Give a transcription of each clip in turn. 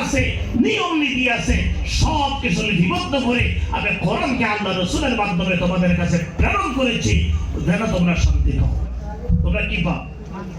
আছে, নিয়ম নীতি আছে, সব কিছু লিপিবদ্ধ করে আমি কোরআনকে আল্লাহ রসুলের মাধ্যমে তোমাদের কাছে প্রেরণ করেছি। যেন তোমরা শান্তি পাও। তোমরা কি পাও?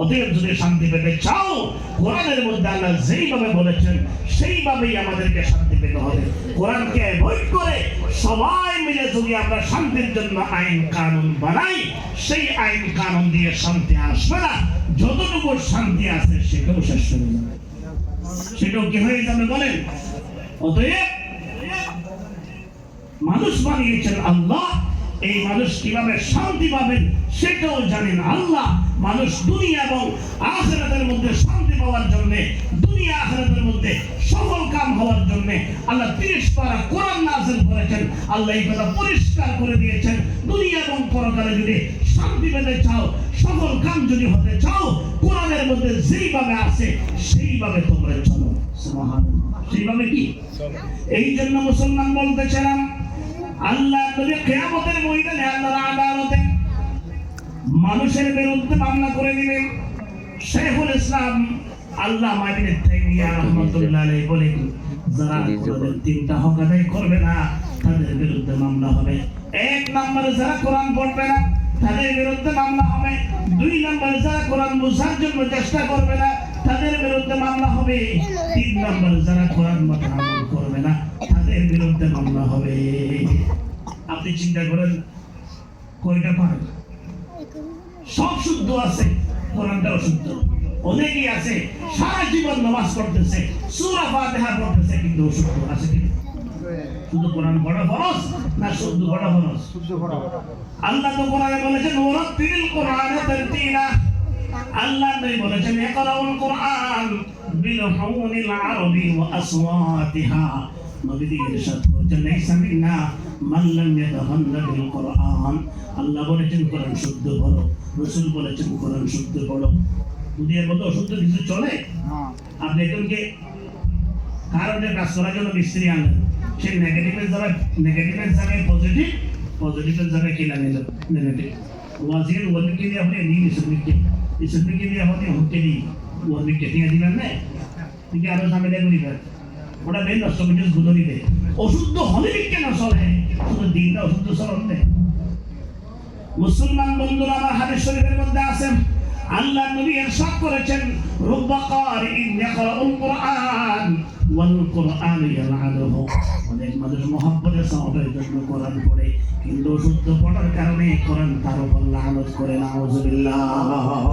অতএব যদি শান্তি পেতে চাও, কোরআনের মধ্যে আল্লাহ যেইভাবে বলেছেন, সেইভাবেই আমাদেরকে শান্তি পেতে হবে। কোরআনকে করে সবাই মিলে যদি আমরা শান্তির জন্য আইন কানুন বানাই, সেই আইন কানুন দিয়ে শান্তি আসবে না। যতটুকু শান্তি আছে সেটাও শেষ হয়ে যাবে। সেটাও কি হয়ে যাবে বলেন? অতএব মানুষ বানিয়েছেন আল্লাহ, এই মানুষ কীভাবে শান্তি পাবেন সেটাও জানেন আল্লাহ। মানুষ দুনিয়া এবং আখেরাতের মধ্যে শান্তি পাওয়ার জন্য, দুনিয়া আখেরাতের মধ্যে সফল কাম হওয়ার জন্য আল্লাহ তিরিশ পারা কোরআন নাজিল করেছেন। আল্লাহ এই কথা পরিষ্কার করে দিয়েছেন। দুনিয়া এবং পরকালে যদি শান্তি পেতে চাও, সফল কাম যদি হতে চাও কোরআনের মধ্যে যেইভাবে আছে, সেইভাবে তোমরা চলো। সেইভাবে কি? এই জন্য মুসলমান বলতেছিলাম আল্লাহ কিয়ামতের আদালতে মানুষের বিরুদ্ধে মামলা করে শেখুল ইসলাম আল্লাহ তাইমিয়া আলাইহি যারা কোরআনের করবে না, তাদের বিরুদ্ধে মামলা হবে। এক নম্বরে যারা কোরআন পড়বে না তাদের বিরুদ্ধে মামলা হবে। দুই নম্বরে যারা কোরআন বোঝার জন্য চেষ্টা করবে না, তাদের বিরুদ্ধে মামলা হবে। তিন নম্বরে যারা কোরআন আমল করবে না, তাদের বিরুদ্ধে মামলা হবে। আপনি চিন্তা করেন, কয়টা পারেন? সব শুদ্ধ আছে, কোরআনটাও শুদ্ধ। অনেকেই আছে, সারা জীবন নামাজ পড়তেছে, সূরা ফাতিহা পড়তেছে, কিন্তু অশুদ্ধ আছে কি? শুধু কোরআন পড়া ফরজ না শুদ্ধ পড়া ফরজ? আল্লাহ তো কোরআনে বলেছেন ওরাত্তিল কোরআনে তারতিলা আল্লাহ নবী বলেছেন ইকরাউল কোরআন বিল হাউনিল আরবি ওয়া আসওয়াতিহা। নবীজি ইরশাদ করেছেন লাইসা মিন্না মান লাম ইয়াতাহান্না বিল কোরআন। আল্লাহ বলেছেন কোরআন শুদ্ধ পড়ো রাসূল বলেছেন কোরআন শুদ্ধ পড়ো দুনিয়ার মধ্যে অশুদ্ধ কিছু চলে? আপনি একজনকে কারণে কাজ করার জন্য মিস্ত্রি আনলেন? সেই নেগেটিভের জায়গায় নেগেটিভের জায়গায় পজিটিভ পজিটিভের জায়গায় কি লাগিয়ে নেগেটিভ ওয়াজির ওয়ার্মিকে দিয়ে আপনি নিন ইসুমিককে ইসুমিককে দিয়ে আপনি হুককে দিই ওয়ার্মিককে দিয়ে দিবেন না? ঠিক আরও ঝামেলা করিবেন ওটা বেন নষ্ট করে গুলো দিবে অশুদ্ধ হলে কেন চলে? শুধু দিনটা অশুদ্ধ চলন মুসলমান বন্ধুরা, আমার হাদিস শরীফের মধ্যে আছেন আল্লাহ নবী ইরশাদ করেছেন রুব্বা কারিইন ইয়াকরাউল কুরআন। ওয়াল কুরআন ইয়ালআনুহু। অনেক মানুষ মহব্বতের সওয়াবের জন্য কোরআন পড়ে, কিন্তু অশুদ্ধ পড়ার কারণে কোরআন তার উপর লানত করে নাউজুবিল্লাহ।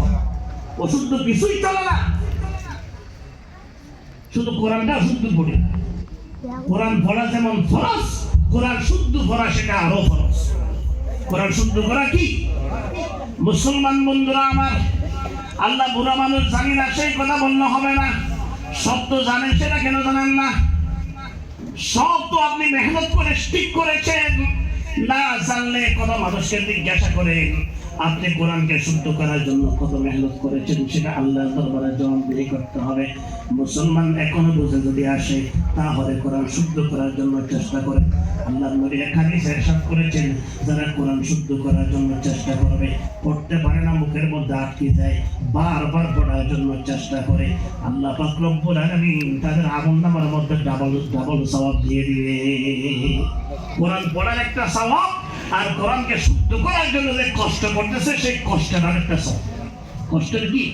অশুদ্ধ কিছুই চলে না। শুধু কোরআনটা শুদ্ধ পড়ে। কোরআন পড়া যেমন ফরজ, কোরআন শুদ্ধ পড়া সেটা আরও ফরজ। কোরআন শুদ্ধ করা কি? মুসলমান বন্ধুরা আমার আল্লাহ বুড়া মানুষ জানি না, সেই কথা বললে হবে না। সব তো জানেন, সেটা কেন জানেন না? সব তো আপনি মেহনত করে ঠিক করেছেন। না জানলে কোনো মানুষকে জিজ্ঞাসা করেন। আপনি কোরআনকে শুদ্ধ করার জন্য কত মেহনত করেছেন, সেটা আল্লাহর দরবারে জবাবদিহি করতে হবে। মুসলমান এখনও বুঝে যদি আসে, তাহলে কোরআন শুদ্ধ করার জন্য চেষ্টা করে। আল্লাহ নবী হাদিসে ইরশাদ করেছেন, যারা কোরআন শুদ্ধ করার জন্য চেষ্টা করবে, পড়তে পারে না, মুখের মধ্যে আটকে যায়, বারবার পড়ার জন্য চেষ্টা করে। আল্লাহ পাক রব্বুল তাদের আগুন নামার মধ্যে ডাবল ডাবল সওয়াব দিয়ে দিবে। কোরআন পড়ার একটা সওয়াব আর কোরআনকে শুদ্ধ করার জন্য যে কষ্ট করতেছে সেই কষ্টের আরেকটা সওয়াব কষ্টের কি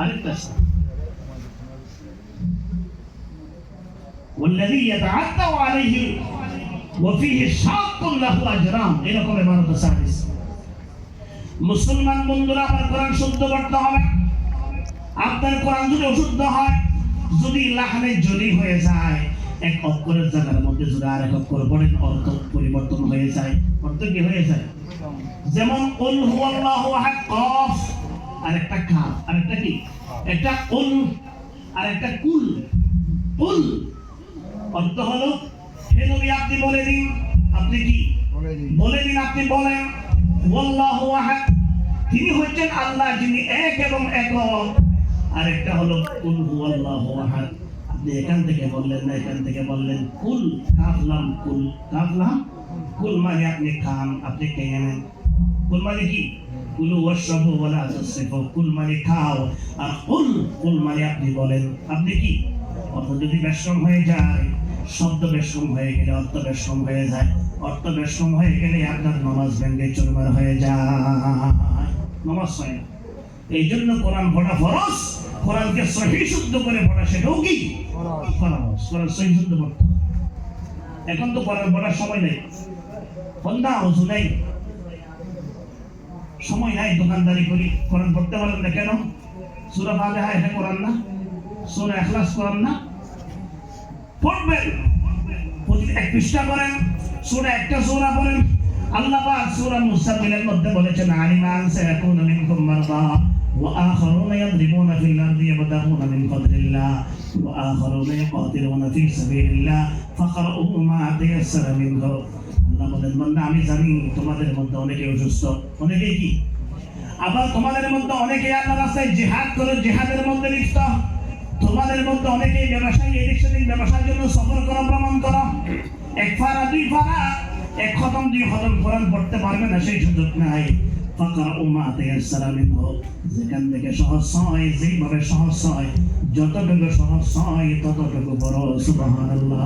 আরেকটা সওয়াব والذي يتعدى عليه وفيه شاق له اجران এরকম ইবারত সাদিস মুসলমান বন্ধুরা আমার কোরআন শুদ্ধ করতে হবে আপনার কোরআন যদি অশুদ্ধ হয় যদি লাহানে জলি হয়ে যায় এক অক্ষরের জায়গার মধ্যে যদি আর এক অক্ষর পড়েন অর্থ পরিবর্তন হয়ে যায় অর্থ কি হয়ে যায়? যেমন উল হুয়াল্লাহু আহাদ কফ। আর একটা কাফ আর একটা কি? একটা উল আর একটা কুল। উল অর্থ হলো হে নবী আপনি বলে দিন। আপনি কি? বলে দিন। আপনি বলেন ওয়াল্লাহু আহাদ তিনি হচ্ছেন আল্লাহ যিনি এক এবং একক আরেকটা হলো কুল হুয়াল্লাহু আহাদ আপনি এখান থেকে বললেন না, এখান থেকে বললেন, কুল কাফলাম কুল কাফলাম কুল মানে আপনি খান, আপনি খেয়ে নেন কুল মানে কি? কুলু ওয়াশরাবু ওয়ালা তুসরিফু, কুল মানে খাও, আর কুল কুল মানে আপনি বলেন, আপনি কি? অর্থ যদি বেশম হয়ে যায়, শব্দ বেশম হয়ে গেলে অর্থ বেশম হয়ে যায়, অর্থ বেশম হয়ে গেলে আপনার নামাজ ভেঙ্গে চুরমার হয়ে যায়। নামাজ হয় এই জন্য কোরআন পড়া ফরজ কোরআনকে সহি শুদ্ধ করে পড়া সেটাও কি? ফরজ। কোরআন সহি শুদ্ধ পড়তে এখন তো কোরআন পড়ার সময় নেই। বন্ধা ওষুধ নেই। সময় নাই দোকানদারি করি। কোরআন পড়তে পারেন না কেন? সুরা ফাতিহা এটা কোরআন না। সুরা ইখলাস কোরআন না। পড়বেন। প্রতিদিন এক পৃষ্ঠা করেন সুরা একটা সুরা পড়েন। আল্লাহ পাক সূরা মুসাম্মিলের মধ্যে বলেছেন আলিমা আন সায়াকুনু মিনকুম মারদা। ওয়া আখারুনা ইয়াদরিবুনা ফিল আরদি ইয়াবতাগুনা মিন ফাদলিল্লাহ ওয়া আখারুনা ইয়াকাতিলুনা ফি সাবিলিল্লাহ ফাকরাউ মা তায়াসসারা মিনহু আল্লাহ বলেন, বান্দা, আমি জানি তোমাদের মধ্যে অনেকে অসুস্থ। অনেকে কি? আবার তোমাদের মধ্যে অনেকে আল্লাহ রাস্তায় জিহাদ করে জিহাদের মধ্যে লিপ্ত। তোমাদের মধ্যে অনেকে ব্যবসায়ী, এদিক সেদিক ব্যবসার জন্য সফর করো, ভ্রমণ করো। এক ফারা, দুই ফারা, এক খতম, দুই খতম, কোরআন পড়তে পারবে না, সেই সুযোগ নাই। ফাকার উমা তায়াসসারা মিনহু যেখান থেকে সহজ হয় যেইভাবে সহজ হয় যতটুকু সহজ হয় ততটুকু বড় সুবহানাল্লাহ।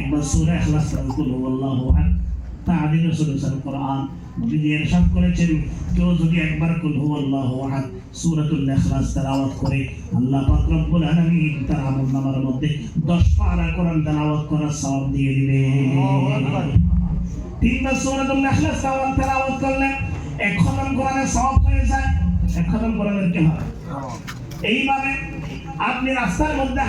একবার সূরা ইখলাস কুল হুয়াল্লাহু আহাদ। তাআদিল সুলুসাল কোরআন নবীজি ইরশাদ করেছেন কেউ যদি একবার কুল হুয়াল্লাহু আহাদ সূরাতুল ইখলাস তেলাওয়াত করে আল্লাহ পাক রব্বুল আলামিন তার আমলনামার মধ্যে 10 পারা কোরআন তেলাওয়াত করার সওয়াব দিয়ে দিবেন। তিনবার সূরাতুল ইখলাস তেলাওয়াত করলে এক খতম কোরআনের সওয়াব হয়ে যায়, এক খতম কি হয় এইভাবে আপনি রাস্তার মধ্যে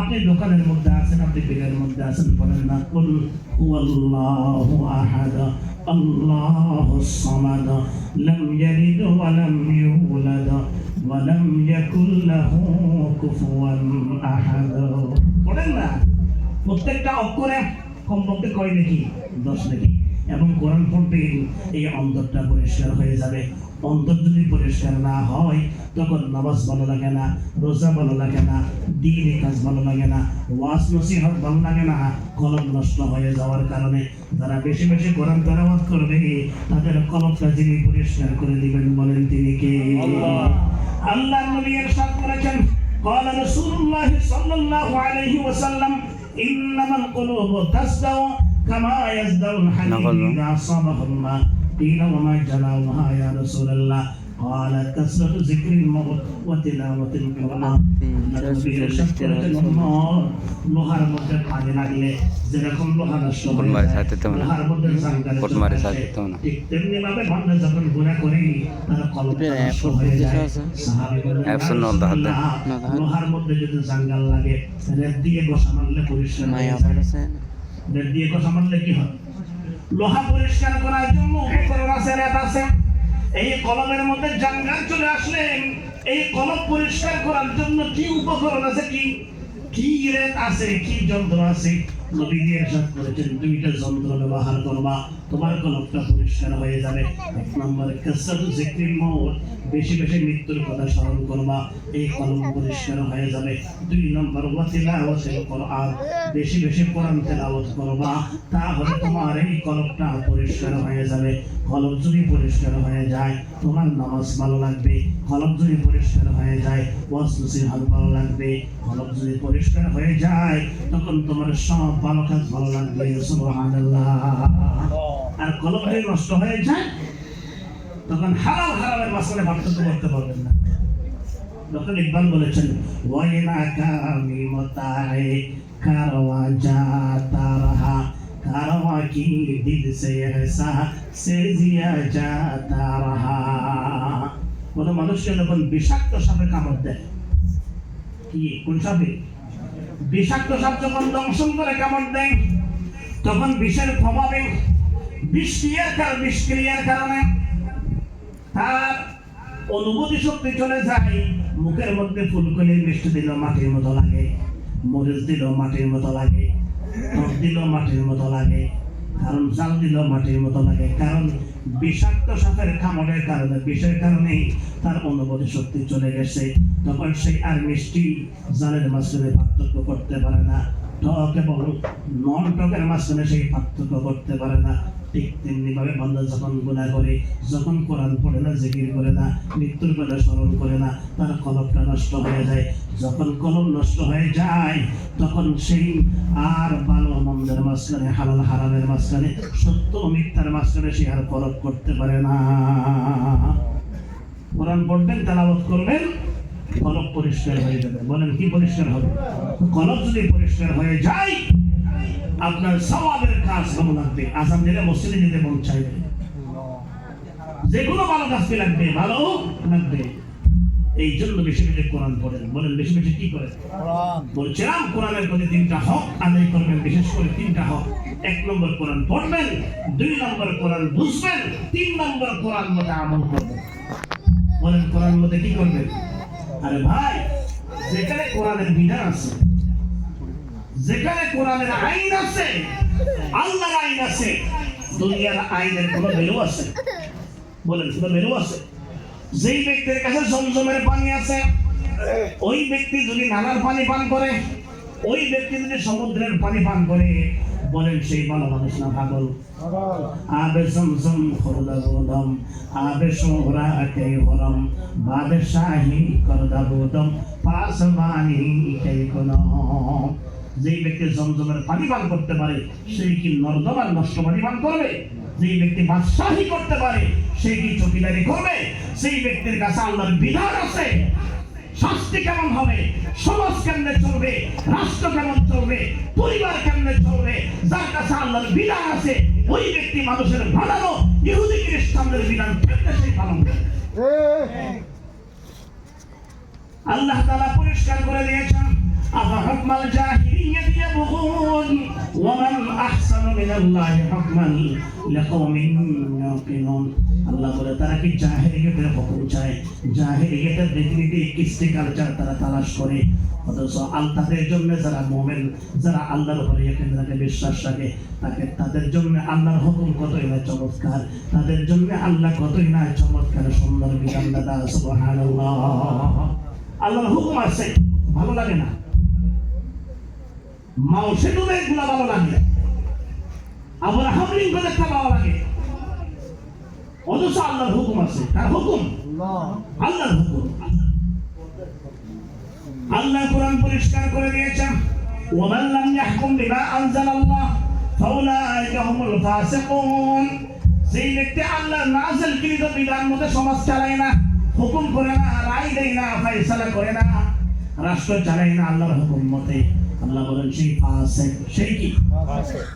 আপনি দোকানের মধ্যে আছেন, আপনি বিলের মধ্যে আছেন, বলেন না, কুল হুয়াল্লাহু আহাদ সামাদ, লাম ইয়ালিদ ওয়া লাম ইউলাদ, ওয়া লাম ইয়াকুল লাহু কুফুয়ান আহাদ। পড়েন না, প্রত্যেকটা অক্ষরে কমপক্ষে কয় নাকি দশ নাকি এবং কোরআন পড়বে এই অন্তরটা পরিষ্কার হয়ে যাবে অন্তর যদি পরিষ্কার না হয় তখন নামাজ ভালো লাগে না রোজা ভালো লাগে না দিনের কাজ ভালো লাগে না ওয়াজ নসিহত ভালো লাগে না কলম নষ্ট হয়ে যাওয়ার কারণে যারা বেশি বেশি কোরআন তেলাওয়াত করবে তাদের কলমটা যিনি পরিষ্কার করে দিবেন বলেন তিনি কে আল্লাহ নবী ইরশাদ করেছেন قال رسول الله صلى الله عليه وسلم إنما القلوب تصدع كما يصدع الحديد نقل. إذا أصابه الماء قيل وما جلاؤها يا رسول الله قال كثرة ذكر الموت وتلاوة القرآن নবী ইরশাদ করেছেন, উম্মত, লোহার মধ্যে পানি লাগলে যেরকম লোহা নষ্ট হয়ে কোন বাড়ি যায়, সাথে তেমন না। লোহার মধ্যে জাঙ্গালে কোন চলে বাড়ি আসে, সাথে তেমন না। ঠিক তেমনি ভাবে বান্দা যখন গুনাহ করে তার কলবটা এটা নষ্ট অ্যাপ হয়ে যায় আছে? সাহাবী বললেন, অ্যাপস "ইয়া নল দেখাতে। রাসূলুল্লাহ, না, দেখাতে। লোহার মধ্যে যদি জাঙ্গাল লাগে রেত দিয়ে গোসা মারলে পরিষ্কার মাই হয়ে অফার যায় আছে রেত দিয়ে গোসা মারলে কি হয় লোহা পরিষ্কার করার জন্য উপকরণ আছে রেত আছে এই কলমের মধ্যে জাঙ্গাল চলে আসলেন। এই কলম পরিষ্কার করার জন্য কি উপকরণ আছে কি? কি আছে, কি যন্ত্র আছে? নবী দিয়ে করেছেন দুইটা যন্ত্র ব্যবহার করবা, তোমার কলমটা পরিষ্কার হয়ে যাবে। এক নম্বরে কাসাদু জিক্রিল মউত বেশি বেশি মৃত্যুর কথা স্মরণ করবা, এই কলম পরিষ্কার হয়ে যাবে। দুই নম্বর ওয়াতিলাওয়াতিল কোরআন। বেশি বেশি কোরআন তেলাওয়াত করবা, তাহলে তোমার এই কলমটা পরিষ্কার হয়ে যাবে। কলম যদি পরিষ্কার হয়ে যায় তোমার নামাজ ভালো লাগবে, কলম যদি পরিষ্কার হয়ে যায়, ওয়াজ নসিহত ভালো লাগবে, কলম যদি পরিষ্কার হয়ে যায়, তখন তোমার সব ভালো কাজ ভালো লাগবে আর কলম যদি নষ্ট হয়ে যায়, তখন হারাম হারামের মাঝখানে পার্থক্য করতে পারবেন না। ডক্টর ইকবাল বলেছেন ওয়াইনা কামি মতায়ে কারওয়া জাতা রহা কারওয়া কি দিল সে এহসা সে জিয়া জাতা রহা কোন মানুষকে যখন বিষাক্ত সাপে কামড় দেয়, কি? কোন সাপে? বিষাক্ত সাপ যখন দংশন করে কামড় দেয়, তখন বিষের প্রভাবে বিষক্রিয়ার কারণ, বিষক্রিয়ার কারণে তার অনুভূতি শক্তি চলে যায়। মুখের মধ্যে ফুলকলি মিষ্টি দিল মাটির মতো লাগে, মরিচ দিল মাটির মতো লাগে টক দিল মাটির মতো লাগে, কারণ জাল দিলেও মাটির মতো লাগে, কারণ বিষাক্ত সাপের খামড়ের কারণে, বিষের কারণে তার অনুভূতি শক্তি চলে গেছে। তখন সেই আর মিষ্টি জালের মাঝখানে পার্থক্য করতে পারে না। ঠক এবং নন টকের মাঝখানে সেই পার্থক্য করতে পারে না। ঠিক তেমনি ভাবে বান্দা যখন গুনাহ করে, যখন কোরআন পড়ে না, জিকির করে না, মৃত্যুর কথা স্মরণ করে না, তার কলবটা নষ্ট হয়ে যায়। যখন কলম নষ্ট হয়ে যায়, তখন সেই আর ভালো মন্দের মাঝখানে, হালাল হারামের মাঝখানে, সত্য মিথ্যার মাঝখানে সে আর পরখ করতে পারে না। কোরআন পড়বেন, তেলাওয়াত করবেন, কলব পরিষ্কার হয়ে যাবে। বলেন, কি পরিষ্কার হবে? কলব যদি পরিষ্কার হয়ে যায় আপনার সওয়াবের কাজ কেমন লাগবে। আসাম দিলে মসজিদে যেতে মন চাইবে যে কোনো ভালো কাজকে লাগবে? ভালো লাগবে। এই জন্য বেশি বেশি কোরআন পড়েন। বলেন বেশি বেশি কি করেন? বলছিলাম কোরআনের প্রতি তিনটা হক আদায় করবেন বিশেষ করে তিনটা হক। এক নম্বর কোরআন পড়বেন দুই নম্বর কোরআন বুঝবেন তিন নম্বর কোরআন মতো আমল করবেন। বলেন কোরআন মধ্যে কি করবেন? আরে ভাই যেখানে কোরআনের বিধান আছে যেখানে কোরআনের আইন আছে, আল্লাহর আইন আছে, দুনিয়ার আইনের কোনো ভ্যালু আছে। বলেন, কোনো ভ্যালু আছে? যেই ব্যক্তির কাছে জমজমের পানি আছে, ওই ব্যক্তি যদি নালার পানি পান করে, ওই ব্যক্তি যদি সমুদ্রের পানি পান করে, বলেন সেই ভালো মানুষ না পাগল? আবে জমজম খোরদা বোদম আবে সোহরা কে হরম বাবে শাহি করদা বোদম পাস বানি কে যেই ব্যক্তি জমজমের পানি পান করতে পারে সেই কি নর্দমার নষ্ট পানি পান করবে? যেই ব্যক্তি বাদশাহী করতে পারে সেই কি চকিদারি করবে? সেই ব্যক্তির কাছে আল্লাহর বিধান আছে শাস্তি কেমন হবে? সমাজ কেমনে চলবে? রাষ্ট্র কেমন চলবে? পরিবার কেমনে চলবে? যার কাছে আল্লাহর বিধান আছে ওই ব্যক্তি মানুষের বানানো ইহুদি খ্রিস্টানদের বিধান কেমনে সেই পালন করবে? আল্লাহ তাআলা পরিষ্কার করে দিয়েছেন। أفحكم الجاهلية يبغون ومن أحسن من الله حكما لقوم يوقنون আল্লাহ বলে তারা কি জাহেলিয়তের হুকুম চায় জাহেলিয়তের রীতিনীতি কৃষ্টি কালচার তারা তালাশ করে অথচ আল তাদের জন্য যারা মোমেন যারা আল্লাহর উপরে এখানে তাকে বিশ্বাস রাখে তাকে তাদের জন্য আল্লাহর হুকুম কতই না চমৎকার তাদের জন্য আল্লাহ কতই না চমৎকার সুন্দর বিধান দাদা সুবহানাল্লাহ আল্লাহর হুকুম আছে ভালো লাগে না মাও সেটুলে গুলা ভালো লাগে আবার হামলিং করে একটা ভালো লাগে অথচ আল্লাহর হুকুম আছে তার হুকুম আল্লাহর হুকুম আল্লাহ কোরআন পরিষ্কার করে দিয়েছেন ومن لم يحكم بما انزل الله فاولئك هم الفاسقون সেই ব্যক্তি আল্লাহ নাজেল কৃত বিধান মধ্যে সমাজ চালায় না হুকুম করে না রায় দেয় না ফয়সালা করে না রাষ্ট্র চালায় না আল্লাহর হুকুম মতে আল্লাহ বলেন সেই ফাসিক সেই কি?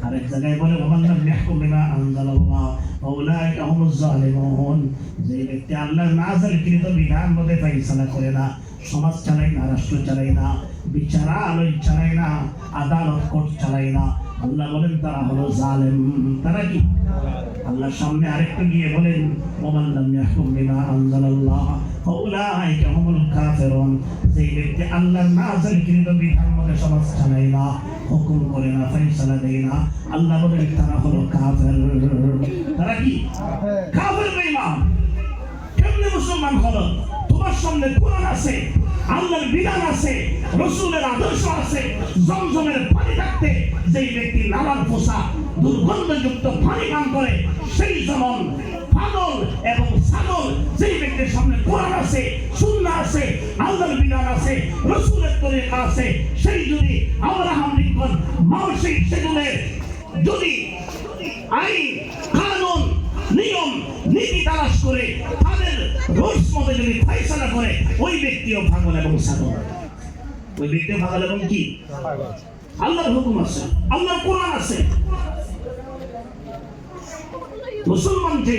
আরেক জায়গায় বলে ওমান লাম ইয়াহকুম বিমা আনজালাল্লাহ ফাউলাইকা হুমুজ জালিমুন। যে ব্যক্তি আল্লাহর নাযিলকৃত বিধান মতে ফয়সালা করে না সমাজ চালায় না রাষ্ট্র চালায় না বিচারালয় চালায় না আদালত কোর্ট চালায় না। আল্লাহ বলেন তারা হলো জালেম। তারা কি? আল্লাহর সামনে আরেকটু গিয়ে বলেন ওমান লাম ইয়াহকুম বিমা আনজালাল্লাহ ফাউলাইকা হুমুল কাফিরুন। যে ব্যক্তি আল্লাহর নাযিলকৃত বিধান মতে সমাজ চালায় না হুকুম করে না ফয়সালা দেয় না আল্লাহ বলেন তারা হলো কাফের। তারা কি? কাফের বেঈমান। কেমনে মুসলমান হলো? তোমার সামনে কোরআন আছে, আল্লাহর বিধান আছে, রসুলের আদর্শ আছে, জমজমের পানি থাকতে যেই ব্যক্তি নালার পোষা, দুর্গন্ধযুক্ত পানি পান করে, সেই যেমন পাগল এবং ছাগল, যেই ব্যক্তির সামনে কোরআন আছে সুন্না আছে, আল্লাহর বিধান আছে, রসুলের তরিকা আছে, সেই যদি আব্রাহাম লিঙ্কন মানসিক সেগুনের যদি আইন, কানুন, নিয়ম, নীতি তালাশ করে তাদের রোজ যদি ফাইসলা করে, ওই ব্যক্তিও পাগল এবং ছাগল ওই ব্যক্তিও পাগল এবং কি? আল্লাহর হুকুম আছে, আল্লাহর কোরআন আছে। মুসলমান যে,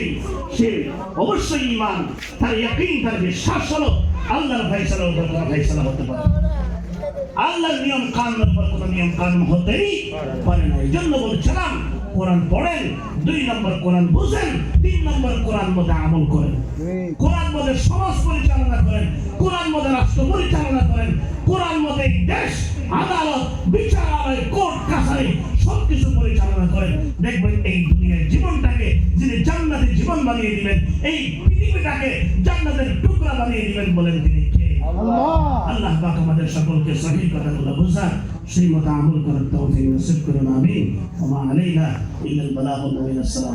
সে অবশ্যই ইমান তার ইয়াকিন, তার বিশ্বাস হলো আল্লাহর ফাইসলার উপর কোনো ফাইসলা হতে পারে আল্লাহর নিয়ম কানুনের উপর নিয়ম কানুন হতেই পারে না। এই জন্য বলছিলাম কোরআন পড়েন দুই নম্বর কোরআন বুঝেন তিন নম্বর কোরআন মধ্যে আমল করেন। কোরআন মধ্যে সমাজ পরিচালনা করেন কোরআন মধ্যে রাষ্ট্র পরিচালনা করেন কোরআন মধ্যে দেশ আদালত বিচারালয় কোর্ট কাছারি সবকিছু পরিচালনা করেন। দেখবেন এই দুনিয়ার জীবনটাকে যিনি জান্নাতের জীবন বানিয়ে দিবেন এই পৃথিবীটাকে জান্নাতের টুকরা বানিয়ে দিবেন বলেন তিনি। আল্লাহ পাক আমাদের সকলকে সহি কথাগুলো বোঝার সেই মতো আমল করার তৌফিক নসিব করুন, আমিন। ওমা আলাইনা ইল্লাল বালাগুল মুবিন আসসালাম